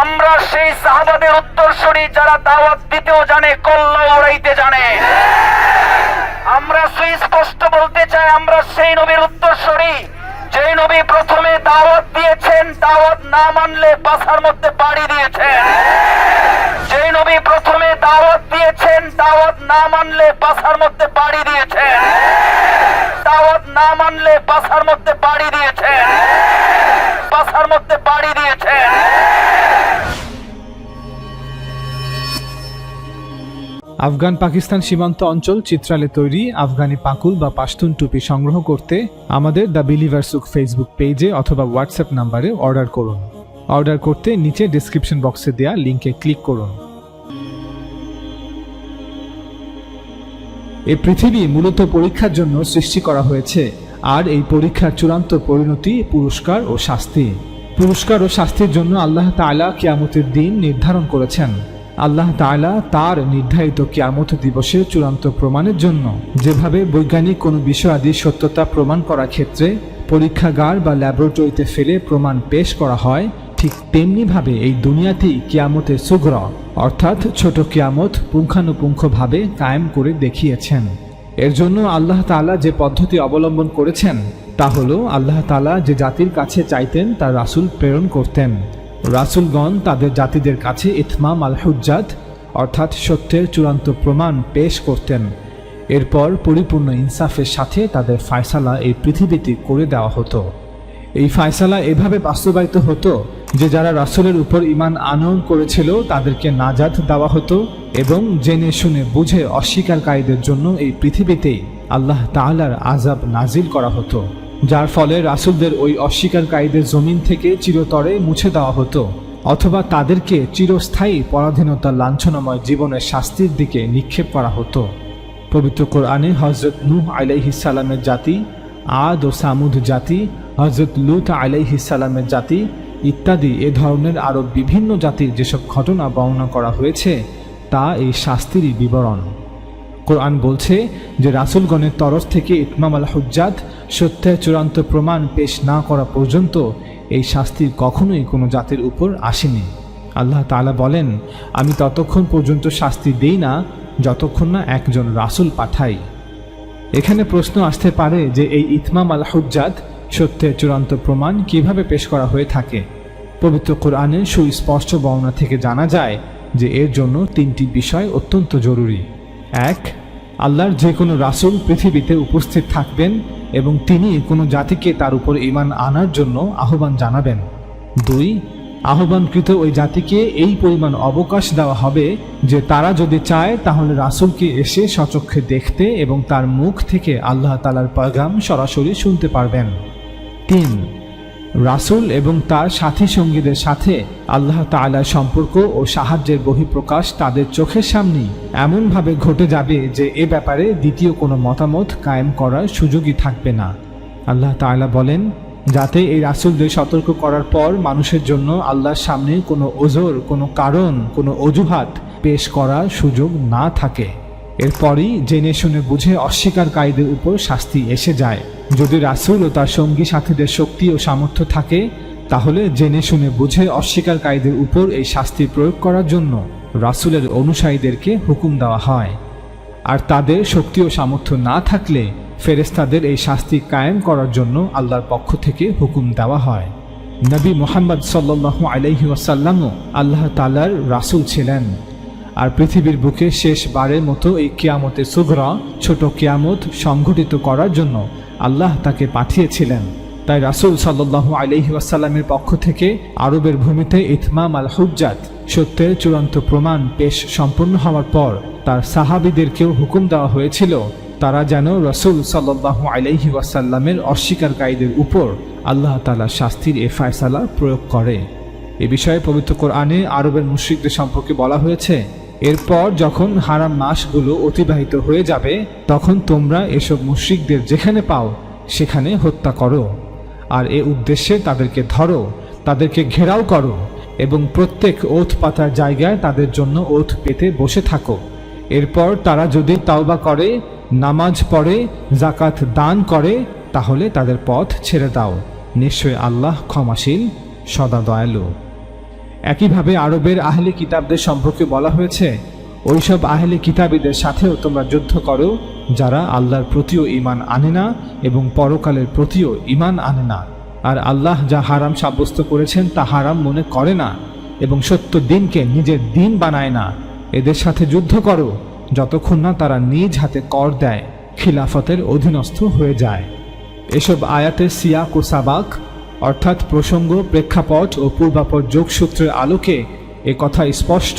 আমরা সেই সাহাবাদের উত্তরসূরি যারা দাওয়াত দিতেও জানে কল্লা উড়াইতে জানে। আমরা সুস্পষ্ট বলতে চাই, আমরা সেই নবীর উত্তরসূরি, যেই নবী প্রথমে দাওয়াত দিয়েছেন, দাওয়াত না মানলে পাশার মধ্যে বাড়ি দিয়েছেন। যেই নবী প্রথমে দাওয়াত দিয়েছেন, দাওয়াত না মানলে পাশার মধ্যে বাড়ি দিয়েছেন। দাওয়াত না মানলে পাশার মধ্যে আফগান পাকিস্তান সীমান্ত অঞ্চল চিত্রালে তৈরি আফগানি পাকুল বা পাশতুন টুপি সংগ্রহ করতে আমাদের দ্য বিলিভার সুক ফেসবুক পেজে অথবা হোয়াটসঅ্যাপ নাম্বারে অর্ডার করুন। অর্ডার করতে নিচে ডিসক্রিপশন বক্সে দেওয়া লিঙ্কে ক্লিক করুন। এই পৃথিবী মূলত পরীক্ষার জন্য সৃষ্টি করা হয়েছে, আর এই পরীক্ষার চূড়ান্ত পরিণতি পুরস্কার ও শাস্তি। পুরস্কার ও শাস্তির জন্য আল্লাহ তাআলা কিয়ামতের দিন নির্ধারণ করেছেন। আল্লাহ তালা তার নির্ধারিত কিয়ামত দিবসের চূড়ান্ত প্রমাণের জন্য যেভাবে বৈজ্ঞানিক কোনো বিষয়াদির সত্যতা প্রমাণ করার ক্ষেত্রে পরীক্ষাগার বা ল্যাবরেটরিতে ফেলে প্রমাণ পেশ করা হয়, ঠিক তেমনিভাবে এই দুনিয়াতেই কিয়ামতের সুগ্র অর্থাৎ ছোট কিয়ামত পুঙ্খানুপুঙ্খভাবে কায়েম করে দেখিয়েছেন। এর জন্য আল্লাহ তালা যে পদ্ধতি অবলম্বন করেছেন, তা হলো আল্লাহ তালা যে জাতির কাছে চাইতেন, তার রাসূল প্রেরণ করতেন। রাসূলগণ তাদের জাতিদের কাছে ইতমাম আল হুজ্জাত অর্থাৎ সত্যের চূড়ান্ত প্রমাণ পেশ করতেন। এরপর পরিপূর্ণ ইনসাফের সাথে তাদের ফায়সালা এই পৃথিবীতে করে দেওয়া হতো। এই ফায়সালা এভাবে বাস্তবায়িত হতো যে যারা রাসূলের উপর ইমান আনয়ন করেছিল, তাদেরকে নাজাত দেওয়া হতো এবং জেনে শুনে বুঝে অস্বীকারীদের জন্য এই পৃথিবীতেই আল্লাহ তাআলার আজাব নাজিল করা হতো। যার ফলে রাসুলদের ওই অস্বীকারীদের জমিন থেকে চিরতরে মুছে দেওয়া হতো, অথবা তাদেরকে চিরস্থায়ী পরাধীনতা লাঞ্ছনাময় জীবনের শাস্তির দিকে নিক্ষেপ করা হতো। পবিত্র কোরআনে হজরত নূহ আলাইহিসালামের জাতি, আদ ও সামুদ জাতি হজরত লুত আলাইহিসালামের জাতি ইত্যাদি এ ধরনের আরও বিভিন্ন জাতির যেসব ঘটনা বর্ণনা করা হয়েছে, তা এই শাস্তিরই বিবরণ। কোরআন বলছে যে রাসূলগণের তরফ থেকে ইতমাম আল হুজ্জাত সত্যের চূড়ান্ত প্রমাণ পেশ না করা পর্যন্ত এই শাস্তি কখনোই কোনো জাতির উপর আসেনি। আল্লাহ তাআলা বলেন, আমি ততক্ষণ পর্যন্ত শাস্তি দেই না, যতক্ষণ না একজন রাসূল পাঠাই। এখানে প্রশ্ন আসতে পারে যে এই ইতমাম আল হুজ্জাত সত্যের চূড়ান্ত প্রমাণ কীভাবে পেশ করা হয়ে থাকে? পবিত্র কোরআনের সুস্পষ্ট বর্ণনা থেকে জানা যায় যে এর জন্য তিনটি বিষয় অত্যন্ত জরুরি। এক আল্লাহর যে কোনো রাসূল পৃথিবীতে উপস্থিত থাকবেন এবং তিনি কোনো জাতিকে তার উপর ইমান আনার জন্য আহ্বান জানাবেন। দুই, আহ্বানকৃত ওই জাতিকে এই পরিমাণ অবকাশ দেওয়া হবে যে তারা যদি চায় তাহলে রাসূলকে এসে সচক্ষে দেখতে এবং তার মুখ থেকে আল্লাহ তালার পয়গাম সরাসরি শুনতে পারবেন। তিন রাসূল এবং তার সাথী সঙ্গীদের সাথে আল্লাহ তাআলার সম্পর্ক ও সাহায্যের বহিঃপ্রকাশ তাদের চোখের সামনেই এমনভাবে ঘটে যাবে যে এ ব্যাপারে দ্বিতীয় কোনো মতামত কায়েম করার সুযোগই থাকবে না। আল্লাহ তাআলা বলেন, যাতে এই রাসূলদের সতর্ক করার পর মানুষের জন্য আল্লাহর সামনে কোনো ওজোর, কোনো কারণ, কোনো অজুহাত পেশ করার সুযোগ না থাকে। এরপরই জেনে শুনে বুঝে অস্বীকারীদের উপর শাস্তি এসে যায়। যদি রাসূল ও তার সঙ্গী সাথীদের শক্তি ও সামর্থ্য থাকে, তাহলে জেনে শুনে বুঝে অস্বীকারীদের উপর এই শাস্তি প্রয়োগ করার জন্য রাসূলের অনুসারীদেরকে হুকুম দেওয়া হয়। আর তাদের শক্তি ও সামর্থ্য না থাকলে ফেরেস্তাদের এই শাস্তি কায়েম করার জন্য আল্লাহর পক্ষ থেকে হুকুম দেওয়া হয়। নবী মোহাম্মদ সাল্লাল্লাহু আলাইহি ওয়াসাল্লামও আল্লাহ তালার রাসূল ছিলেন। আর পৃথিবীর বুকে শেষবারের মতো এই কিয়ামতে সুগরা ছোট কিয়ামত সংঘটিত করার জন্য আল্লাহ তাকে পাঠিয়েছিলেন। তাই রাসূল আলাইহি ওয়াসাল্লামের পক্ষ থেকে আরবের ভূমিতে ইতমাম আল হুজ্জাত সত্যের চূড়ান্ত প্রমাণ পেশ সম্পন্ন হওয়ার পর তার সাহাবিদেরকেও হুকুম দেওয়া হয়েছিল, তারা যেন রসুল সাল্লাল্লাহু আলাইহি ওয়াসাল্লামের অস্বীকারীদের উপর আল্লাহ তালা শাস্তির এ ফায়সালা প্রয়োগ করে। এ বিষয়ে পবিত্র কোরআনে আরবের মুশ্রিকদের সম্পর্কে বলা হয়েছে এরপর যখন হারাম মাসগুলো অতিবাহিত হয়ে যাবে, তখন তোমরা এসব মুশ্রিকদের যেখানে পাও, সেখানে হত্যা করো। আর এ উদ্দেশ্যে তাদেরকে ধরো, তাদেরকে ঘেরাও করো এবং প্রত্যেক ওথ পাতার জায়গায় তাদের জন্য ওথ পেতে বসে থাকো। এরপর তারা যদি তাওবা করে, নামাজ পড়ে জাকাত দান করে, তাহলে তাদের পথ ছেড়ে দাও। নিশ্চয় আল্লাহ ক্ষমাশীল, সদা দয়ালু। একইভাবে আরবের আহলে কিতাবদের সম্পর্কে বলা হয়েছে, ওইসব আহলে কিতাবীদের সাথেও তোমরা যুদ্ধ করো, যারা আল্লাহর প্রতিও ঈমান আনে না এবং পরকালের প্রতিও ঈমান আনে না। আর আল্লাহ যা হারাম সাব্যস্ত করেছেন তা হারাম মনে করে না এবং সত্য দিনকে নিজের দিন বানায় না। এদের সাথে যুদ্ধ করো, যতক্ষণ না তারা নিজ হাতে কর দেয়, খিলাফতের অধীনস্থ হয়ে যায়। এসব আয়াতের সিয়াক ও সাবাক অর্থাৎ প্রসঙ্গ, প্রেক্ষাপট ও পূর্বাপর যোগসূত্রের আলোকে এ কথা স্পষ্ট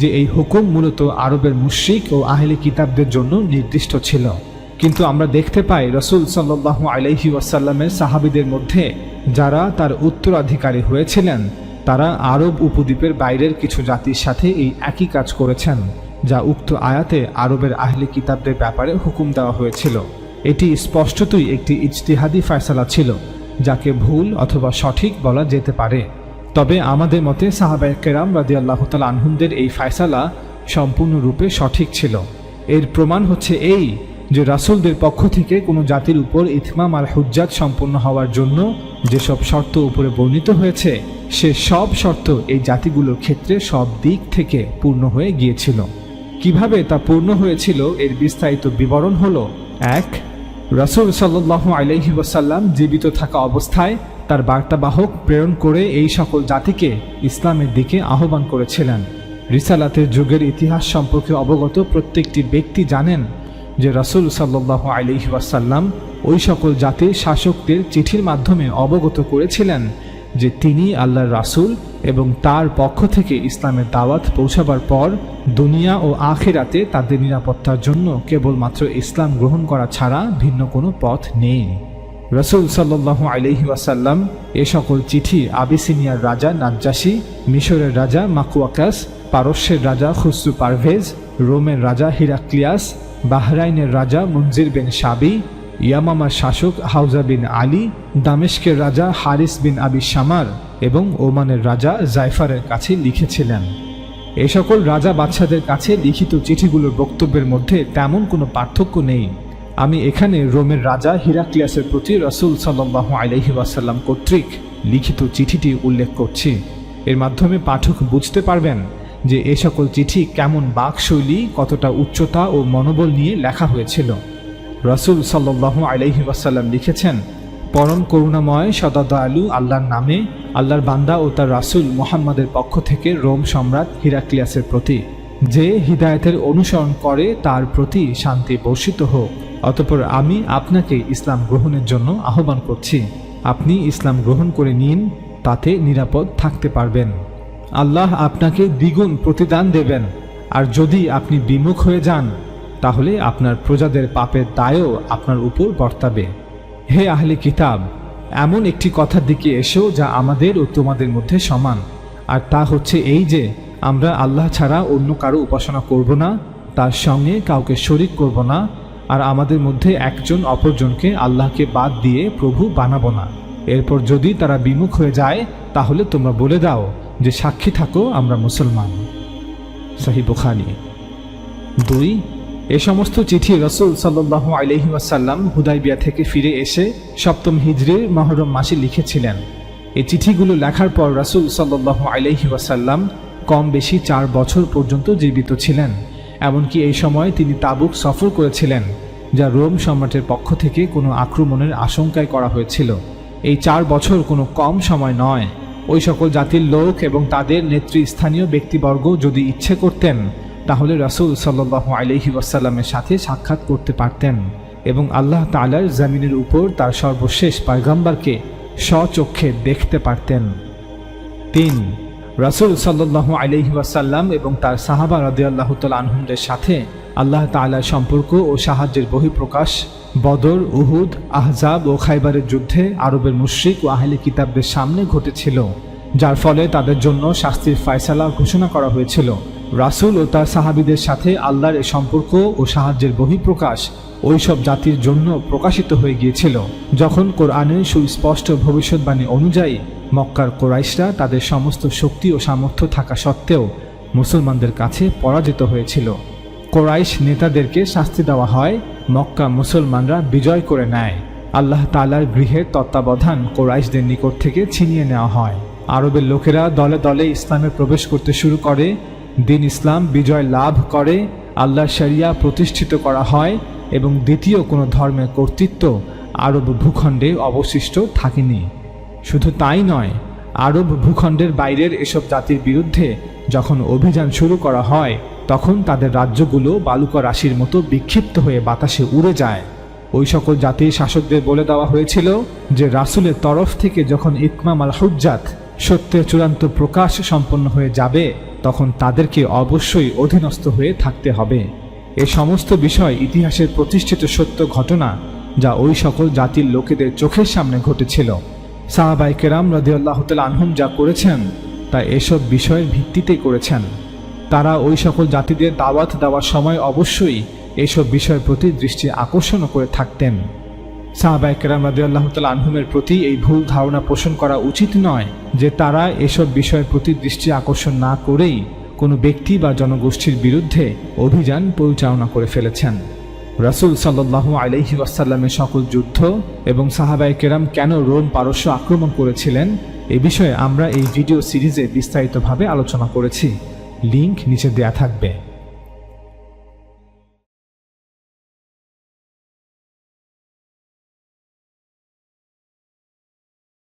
যে এই হুকুম মূলত আরবের মুশ্রিক ও আহলে কিতাবদের জন্য নির্দিষ্ট ছিল। কিন্তু আমরা দেখতে পাই রসুল সাল্লাহ আলাইহি ওয়াসাল্লামের সাহাবিদের মধ্যে যারা তার উত্তরাধিকারী হয়েছিলেন, তারা আরব উপদ্বীপের বাইরের কিছু জাতির সাথে এই একই কাজ করেছেন, যা উক্ত আয়াতে আরবের আহলে কিতাবদের ব্যাপারে হুকুম দেওয়া হয়েছিল। এটি স্পষ্টতই একটি ইজতিহাদি ফয়সালা ছিল। যাকে ভুল অথবা সঠিক বলা যেতে পারে। তবে আমাদের মতে সাহাবায় কেরাম রাদি আল্লাহ তাল আনহুমদের এই ফায়সালা সম্পূর্ণরূপে সঠিক ছিল। এর প্রমাণ হচ্ছে এই যে রাসূলদের পক্ষ থেকে কোনো জাতির উপর ইথমাম আর হুজ্জাত সম্পন্ন হওয়ার জন্য যেসব শর্ত উপরে বর্ণিত হয়েছে, সে সব শর্ত এই জাতিগুলোর ক্ষেত্রে সব দিক থেকে পূর্ণ হয়ে গিয়েছিল। কীভাবে তা পূর্ণ হয়েছিল এর বিস্তারিত বিবরণ হলো, এক রাসূল সাল্লাহ আলহি ওয়াসাল্লাম জীবিত থাকা অবস্থায় তার বার্তাবাহক প্রেরণ করে এই সকল জাতিকে ইসলামের দিকে আহ্বান করেছিলেন। রিসালাতের যুগের ইতিহাস সম্পর্কে অবগত প্রত্যেকটি ব্যক্তি জানেন যে রাসুল সাল্লাহ আলহি ওয়াসাল্লাম ওই সকল জাতির শাসকদের চিঠির মাধ্যমে অবগত করেছিলেন যে তিনি আল্লাহর রাসূল এবং তার পক্ষ থেকে ইসলামের দাওয়াত পৌঁছাবার পর দুনিয়া ও আখেরাতে তাদের নিরাপত্তার জন্য কেবলমাত্র ইসলাম গ্রহণ করা ছাড়া ভিন্ন কোনো পথ নেই। রসুল সাল্লাহ আলহি ওয়াসাল্লাম এ সকল চিঠি আবিসিনিয়ার রাজা নাজ্জাসী, মিশরের রাজা মাকুয়াকাস, পারস্যের রাজা খুসরু পারভেজ, রোমের রাজা হিরাক্লিয়াস, বাহরাইনের রাজা মঞ্জির বেন সাবি ইয়ামামার শাসক হাউজা বিন আলী, দামেশকের রাজা হারিস বিন আবি শামার এবং ওমানের রাজা জাইফারের কাছে লিখেছিলেন, এ সকল রাজা বাচ্চাদের কাছে লিখিত চিঠিগুলোর বক্তব্যের মধ্যে তেমন কোনো পার্থক্য নেই। আমি এখানে রোমের রাজা হিরাক্লিয়াসের প্রতি রসুল সাল্লাহ আলহি ওয়াসাল্লাম কর্তৃক লিখিত চিঠিটি উল্লেখ করছি। এর মাধ্যমে পাঠক বুঝতে পারবেন যে এ সকল চিঠি কেমন বাকশৈলী, কতটা উচ্চতা ও মনোবল নিয়ে লেখা হয়েছিল। রসুল সাল্লাহ আলহি ওয়াসাল্লাম লিখেছেন, পরম করুণাময় সদা দয়ালু আল্লাহর নামে, আল্লাহর বান্দা ও তার রাসুল মোহাম্মদের পক্ষ থেকে রোম সম্রাট হিরাক্লিয়াসের প্রতি। যে হিদায়তের অনুসরণ করে, তার প্রতি শান্তি বর্ষিত হোক। অতপর আমি আপনাকে ইসলাম গ্রহণের জন্য আহ্বান করছি। আপনি ইসলাম গ্রহণ করে নিন, তাতে নিরাপদ থাকতে পারবেন। আল্লাহ আপনাকে দ্বিগুণ প্রতিদান দেবেন। আর যদি আপনি বিমুখ হয়ে যান তাহলে আপনার প্রজাদের পাপের দায়ও আপনার উপর বর্তাবে। হে আহলে কিতাব, এমন একটি কথার দিকে এসো যা আমাদের ও তোমাদের মধ্যে সমান। আর তা হচ্ছে এই যে, আমরা আল্লাহ ছাড়া অন্য কারও উপাসনা করব না, তার সঙ্গে কাউকে শরিক করব না, আর আমাদের মধ্যে একজন অপরজনকে আল্লাহকে বাদ দিয়ে প্রভু বানাবো না। এরপর যদি তারা বিমুখ হয়ে যায়, তাহলে তোমরা বলে দাও যে সাক্ষী থাকো, আমরা মুসলমান। সাহি বুখারি। দুই এ সমস্ত চিঠি রসুল সাল্লাহ আলহি ওয়াসাল্লাম হুদাইবিয়া থেকে ফিরে এসে সপ্তম হিজরির মহরম মাসে লিখেছিলেন। এই চিঠিগুলো লেখার পর রসুল সাল্লাহ আলহি ওয়াসাল্লাম কম বেশি চার বছর পর্যন্ত জীবিত ছিলেন, এমনকি এই সময় তিনি তাবুক সফর করেছিলেন, যা রোম সম্রাটের পক্ষ থেকে কোনো আক্রমণের আশঙ্কায় করা হয়েছিল। এই চার বছর কোনো কম সময় নয়। ওই সকল জাতির লোক এবং তাদের নেতৃস্থানীয় ব্যক্তিবর্গ যদি ইচ্ছে করতেন তাহলে রাসুল সাল্লাহ আলহি ওয়াসাল্লামের সাথে সাক্ষাৎ করতে পারতেন এবং আল্লাহ তালার জামিনের উপর তার সর্বশেষ পায়গাম্বারকে স্বচক্ষে দেখতে পারতেন। তিন, রাসুল সাল্লাহ আলহি ওয়াসাল্লাম এবং তার সাহাবা রাদিয়াল্লাহ তাল আনহুমদের সাথে আল্লাহ তালার সম্পর্ক ও সাহায্যের বহিঃপ্রকাশ, বদর, উহুদ, আহজাব ও খাইবারের যুদ্ধে আরবের মুশ্রিক ও আহলে কিতাবদের সামনে ঘটেছিল, যার ফলে তাদের জন্য শাস্তির ফায়সালা ঘোষণা করা হয়েছিল। রাসুল ও তার সাহাবিদের সাথে আল্লাহর এ সম্পর্ক ও সাহায্যের বহিঃপ্রকাশ ওই সব জাতির জন্য প্রকাশিত হয়ে গিয়েছিল। যখন কোরআনের সুস্পষ্ট ভবিষ্যৎবাণী অনুযায়ী মক্কার কোরাইশরা তাদের সমস্ত শক্তি ও সামর্থ্য থাকা সত্ত্বেও মুসলমানদের কাছে পরাজিত হয়েছিল। কোরাইশ নেতাদেরকে শাস্তি দেওয়া হয়, মক্কা মুসলমানরা বিজয় করে নেয়। আল্লাহ তালার গৃহের তত্ত্বাবধান কোরাইশদের নিকট থেকে ছিনিয়ে নেওয়া হয়। আরবের লোকেরা দলে দলে ইসলামে প্রবেশ করতে শুরু করে দিন ইসলাম বিজয় লাভ করে, আল্লাহ শরিয়া প্রতিষ্ঠিত করা হয় এবং দ্বিতীয় কোনো ধর্মের কর্তৃত্ব আরব ভূখণ্ডে অবশিষ্ট থাকেনি। শুধু তাই নয়, আরব ভূখণ্ডের বাইরের এসব জাতির বিরুদ্ধে যখন অভিযান শুরু করা হয়, তখন তাদের রাজ্যগুলো বালুকা রাশির মতো বিক্ষিপ্ত হয়ে বাতাসে উড়ে যায়। ওই সকল জাতির শাসকদের বলে দেওয়া হয়েছিল যে, রাসুলের তরফ থেকে যখন ইকমাম আল হুজ্জাত সত্যের চূড়ান্ত প্রকাশ সম্পন্ন হয়ে যাবে তখন তাদেরকে অবশ্যই অধীনস্থ হয়ে থাকতে হবে। এ সমস্ত বিষয় ইতিহাসের প্রতিষ্ঠিত সত্য ঘটনা যা ওই সকল জাতির লোকেদের চোখের সামনে ঘটেছিল। সাহাবাই কেরাম রাদিয়াল্লাহ তাল আনহুম যা করেছেন, তা এসব বিষয়ের ভিত্তিতেই করেছেন। তারা ওই সকল জাতিদের দাওয়াত দেওয়ার সময় অবশ্যই এসব বিষয়ের প্রতি দৃষ্টি আকর্ষণ করে থাকতেন। সাহাবাই কেরাম রাদিয়াল্লাহ তাল আনহুমের প্রতি এই ভুল ধারণা পোষণ করা উচিত নয় যে তারা এসব বিষয়ের প্রতি দৃষ্টি আকর্ষণ না করেই কোনো ব্যক্তি বা জনগোষ্ঠীর বিরুদ্ধে অভিযান পরিচালনা করে ফেলেছেন। রাসূল সাল্লাল্লাহু আলাইহি ওয়াসাল্লামের সকল যুদ্ধ এবং সাহাবাই কেরাম কেন রোম পারস্য আক্রমণ করেছিলেন, এ বিষয়ে আমরা এই ভিডিও সিরিজে বিস্তারিতভাবে আলোচনা করেছি। লিংক নিচে দেয়া থাকবে।